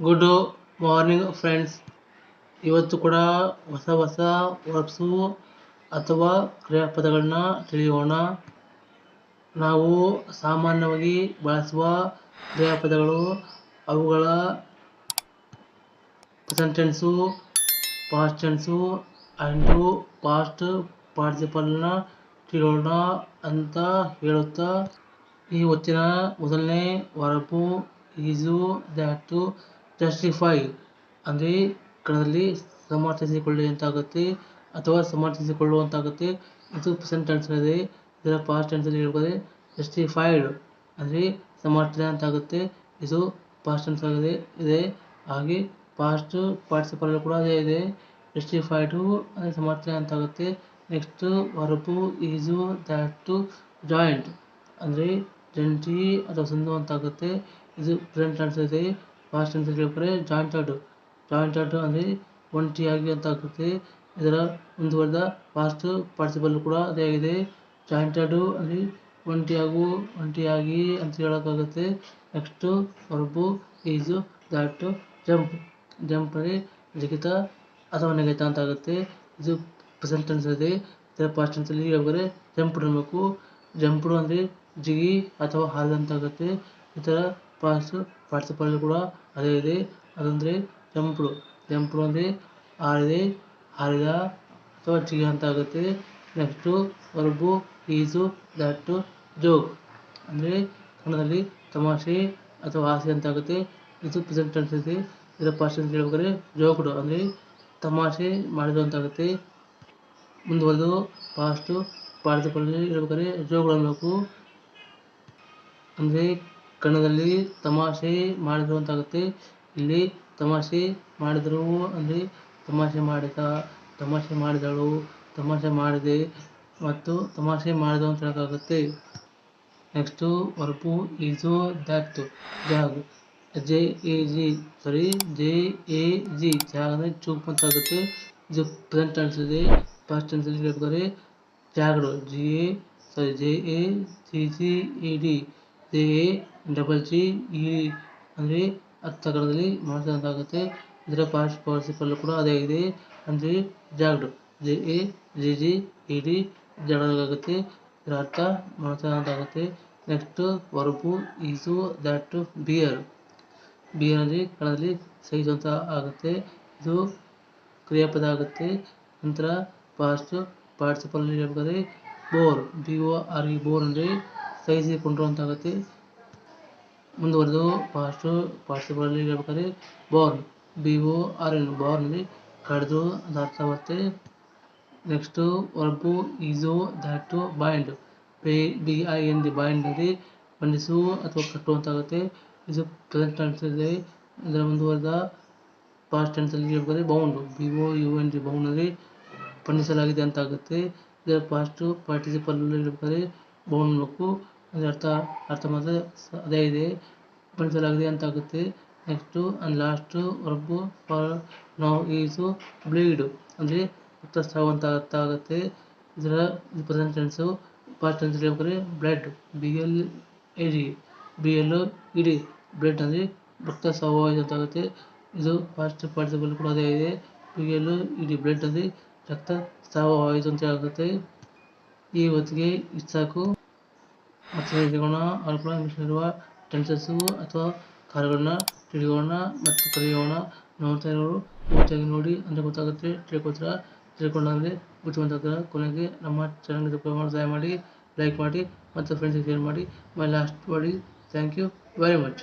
Good morning friends ಇವತ್ತು ಕೂಡ ಹೊಸ ಹೊಸ ವರ್ಬ್ಸು ಅಥವಾ ಕ್ರಿಯಾಪದಗಳನ್ನ ತಿಳಿಯೋಣ. ನಾವು ಸಾಮಾನ್ಯವಾಗಿ ಬಳಸುವ ಕ್ರಿಯಾಪದಗಳು ಅವುಗಳ sentence tense past tense and past ಪಾರ್ಟಿಸಿಪಲ್ನ ತಿಳಿಯೋಣ ಅಂತ ಹೇಳುತ್ತಾ ಈ ಹೊತ್ತಿನ ಮೊದಲನೇ ವರ್ಬು ಈಸು ದ್ಯಾಟು ಜಸ್ಟಿಫೈ ಅಂದರೆ ಕನ್ನಡದಲ್ಲಿ ಸಮರ್ಥಿಸಿಕೊಳ್ಳಿ ಅಥವಾ ಸಮರ್ಥಿಸಿಕೊಳ್ಳುವಂತಾಗುತ್ತೆ. ಇದು ಪ್ರೆಸೆಂಟ್ ಟೆನ್ಸ್ನಲ್ಲಿದೆ ಇದರ ಪಾಸ್ಟ್ ಟೆನ್ಸಲ್ಲಿ ಹೇಳ್ಬೋದು. ಜಸ್ಟಿಫೈಡ್ ಅಂದರೆ ಸಮರ್ಥನೆ ಅಂತಾಗುತ್ತೆ. ಇದು ಪಾಸ್ಟ್ ಟೆನ್ಸ್ ಆಗಿದೆ. ಇದೆ. ಹಾಗೆ ಪಾಸ್ಟ್ ಪಾರ್ಟಿಸಿಪಲ್ ಕೂಡ ಅದೇ ಇದೆ. ಜಸ್ಟಿಫೈಡು ಅಂದರೆ ಸಮರ್ಥನೆ ಅಂತಾಗುತ್ತೆ. Next verb is that joint ಅಂದರೆ ಜಂಟಿ ಅಥವಾ ಸಂಧು ಅಂತಾಗುತ್ತೆ. ಇದು ಪ್ರೆಸೆಂಟ್ ಟೆನ್ಸ್ ಇದೆ. ಪಾಸ್ಟ್ ಜಾಯಿಂಟ್ ಹೇಳ್ತಾರೆ ಜಾಯಿಂಟೆಡ್ ಜಾಯಿಂಟೆಡ್ ಅಂದರೆ ಒಂಟಿಯಾಗಿ ಅಂತ ಆಗುತ್ತೆ ಇದರ ಮುಂದುವರೆದ ಪಾಸ್ಟ್ ಪಾರ್ಟಿಸಿಪಲ್ ಕೂಡ ಅದೇ ಆಗಿದೆ. ಜಾಯಿಂಟೆಡ್ ಅಂದರೆ ಒಂಟಿಯಾಗು ಒಂಟಿಯಾಗಿ ಅಂತ ಹೇಳೋಕ್ಕಾಗುತ್ತೆ. ನೆಕ್ಸ್ಟು ವರ್ಬು ಈಜು ದಾಟು ಜಂಪ್ ಜಂಪ್ ಅಂದರೆ ಜಿಗಿತ ಅಥವಾ ನೆಗೆತ ಅಂತ ಆಗುತ್ತೆ. ಇದು ಪ್ರೆಸೆಂಟ್ ಟೆನ್ಸ್ ಇದೆ. ಇದರ ಪಾಸ್ಟ್ ಟೆನ್ಸಲ್ಲಿ ಹೇಳ್ಬೇಕಾದ್ರೆ ಜಂಪ್ ಇಡಬೇಕು ಜಂಪ್ಡು ಅಂದರೆ ಜಿಗಿ ಅಥವಾ ಹಾರಿದಂತಾಗುತ್ತೆ ಈ ಥರ ಪಾಸ್ಟ್ ಪಾರ್ಟಿಸಿಪಲ್ ಕೂಡ ಅದೇ ಇದೆ. ಅದಂದರೆ ಜಂಪ್ಡು ಜಂಪ್ಡು ಅಂದರೆ ಹಾರಿದೆ ಹಾರಿದ ಅಥವಾ ಜಿಗಿ ಅಂತ ಆಗುತ್ತೆ. Next verb is that joke ಅಂದರೆ ಕನ್ನಡದಲ್ಲಿ ತಮಾಷೆ ಅಥವಾ ಹಾಸ್ಯ ಅಂತ ಆಗುತ್ತೆ. ಇದು ಪ್ರೆಸೆಂಟ್ ಟೆನ್ಸ್ ಇದೆ. ಇದರ ಪಾಸ್ಟ್ ಟೆನ್ಸ್ ಹೇಳ್ಬೇಕಾದ್ರೆ ಜೋಕ್ಡು ಅಂದರೆ ತಮಾಷೆ ಮಾಡಿದ್ರು ಅಂತ ಆಗುತ್ತೆ. ಮುಂದುವರೆದು ಪಾಸ್ಟು ಪಾರ್ಟಿಸಿಪಲ್ ಹೇಳ್ಬೇಕಾದ್ರೆ ಜೋಕ್ಡು ಅನ್ನಬೇಕು ಅಂದರೆ ಕನ್ನಡದಲ್ಲಿ ತಮಾಷೆ ಮಾಡಿದ್ರು ಅಂತಾಗುತ್ತೆ ಇಲ್ಲಿ ತಮಾಷೆ ಮಾಡಿದ್ರು ಅಂದರೆ ತಮಾಷೆ ಮಾಡಿದ, ತಮಾಷೆ ಮಾಡಿದಳು, ತಮಾಷೆ ಮಾಡಿದೆ ಮತ್ತು ತಮಾಷೆ ಮಾಡಿದವು ಅಂತ ಹೇಳೋಕ್ಕಾಗುತ್ತೆ. Next verb is that jag. J A G sorry J A G jag ಅಂದರೆ ಚೂಪ್ ಅಂತ ಆಗುತ್ತೆ. ಇದು ಪ್ರೆಸೆಂಟ್ ಟೆನ್ಸ್ ಇದೆ ಫಸ್ಟ್ ಟೆನ್ಸಲ್ಲಿ ಹೇಳ್ಬೇಕಾದ್ರೆ jagged G A sorry J A G G E D A double G E ಅಂದರೆ ಕನ್ನಡದಲ್ಲಿ ಮಾಡಿದಂತಾಗುತ್ತೆ. ಇದರ ಪಾಸ್ಟ್ ಪಾರ್ಟಿಸಿಪಲ್ ಕೂಡ ಅದೇ ಇದೆ. ಅಂದರೆ jagged, J A, G G E D ಆಗುತ್ತೆ ಇದರ ಅರ್ಥ ಮಾಡಿದಂತಾಗುತ್ತೆ. Next verb is that bear. Bear ಅಂದರೆ ಕನ್ನಡದಲ್ಲಿ ಅಂತ ಆಗುತ್ತೆ. ಇದು ಕ್ರಿಯಾಪದ ಆಗುತ್ತೆ. ನಂತರ ಪಾಸ್ಟ್ ಪಾರ್ಟಿಸಿಪಲ್ ಹೇಳ್ಬೇಕಾದ್ರೆ bore, B O R E, bore ಅಂದರೆ ಸಹಿಸಿಕೊಂಡ್ರು ಅಂತ ಆಗುತ್ತೆ. ಮುಂದುವರೆದು ಫಾಸ್ಟು ಫಾಸ್ಟ್ಗಳಲ್ಲಿ ಹೇಳ್ಬೇಕಾದ್ರೆ born B O R N ಬಾರ್ನಲ್ಲಿ ಕಡಿದು ಅರ್ಥ ಬರುತ್ತೆ next verb is that bind pay B I N D bind ಅಂದರೆ ಬಂಧಿಸು ಅಥವಾ ಕಟ್ಟು ಅಂತಾಗುತ್ತೆ ಇದು ಪ್ರೆಸೆಂಟ್ ಟೆನ್ಸ್ ಇದೆ. ಇದರ ಮುಂದುವರೆದ ಪಾಸ್ಟ್ ಟೆನ್ಸಲ್ಲಿ ಹೇಳ್ಬೇಕಾದ್ರೆ bound B O U N D bound ಅಲ್ಲಿ ಬಂಧಿಸಲಾಗಿದೆ ಅಂತ ಆಗುತ್ತೆ. ಇದರ ಪಾಸ್ಟು ಪಾರ್ಟಿಸಿಪಲ್ ಹೇಳ್ಬೇಕಾದ್ರೆ ಬೌಂಡ್ ಬೇಕು ಅದರ ಅರ್ಥ ಅರ್ಥ ಅದೇ ಇದೆ. ಬಳಸಲಾಗಿದೆ ಅಂತ ಆಗುತ್ತೆ next and last verb for ನಾವು ಈಸು ಬ್ಲೀಡ್ ಅಂದರೆ ರಕ್ತಸ್ರಾವ ಅಂತ ಅರ್ಥ ಆಗುತ್ತೆ. ಇದರ ಪ್ರೆಸೆಂಟ್ ಟೆನ್ಸು ಪಾಸ್ಟ್ ಟೆನ್ಸ್ ಹೇಳ್ಬೇಕಾದ್ರೆ bled B L A D B L E D bled ಅಂದರೆ ರಕ್ತಸ್ರಾವ ಅಂತ ಆಗುತ್ತೆ. ಇದು ಪಾಸ್ಟ್ ಪಾರ್ಟಿಸಿಪಲ್ ಕೂಡ ಅದೇ ಇದೆ. B L E D bled ಅಂದರೆ ರಕ್ತಸ್ರಾವವಾಯಿತು ಅಂತ ಆಗುತ್ತೆ. ಈ ಹೊತ್ತಿಗೆ ಇಷ್ಟು ಸಾಕು ಮತ್ತೆ ಸಿಗೋಣ ಅನುಕೂಲ ಇಂಗ್ಲೀಷಲ್ಲಿರುವ ಟೆನ್ಸಸ್ಸು ಅಥವಾ ಕಾರ್ಯಗಳನ್ನ ತಿಳಿಯೋಣ ಮತ್ತು ಕಲಿಯೋಣ. ನೋಡ್ತಾ ಪೂರ್ತಿಯಾಗಿ ನೋಡಿ, ಅಂದರೆ ಗೊತ್ತಾಗುತ್ತೆ ತಿಳ್ಕೊತೀರ ತಿಳ್ಕೊಂಡಾಗಲೇ ಬುದ್ಧಿವಂತ ಕೊನೆಗೆ ನಮ್ಮ ಚಾನಲ್ಗೆ ಸಬ್ಸ್ಕ್ರೈಬ್ ಮಾಡಿ ಸಹಾಯ ಮಾಡಿ ಲೈಕ್ ಮಾಡಿ ಮತ್ತು ಫ್ರೆಂಡ್ಸಿಗೆ ಶೇರ್ ಮಾಡಿ. ಮೈ ಲಾಸ್ಟ್ ಮಾಡಿ ಥ್ಯಾಂಕ್ ಯು ವೆರಿ ಮಚ್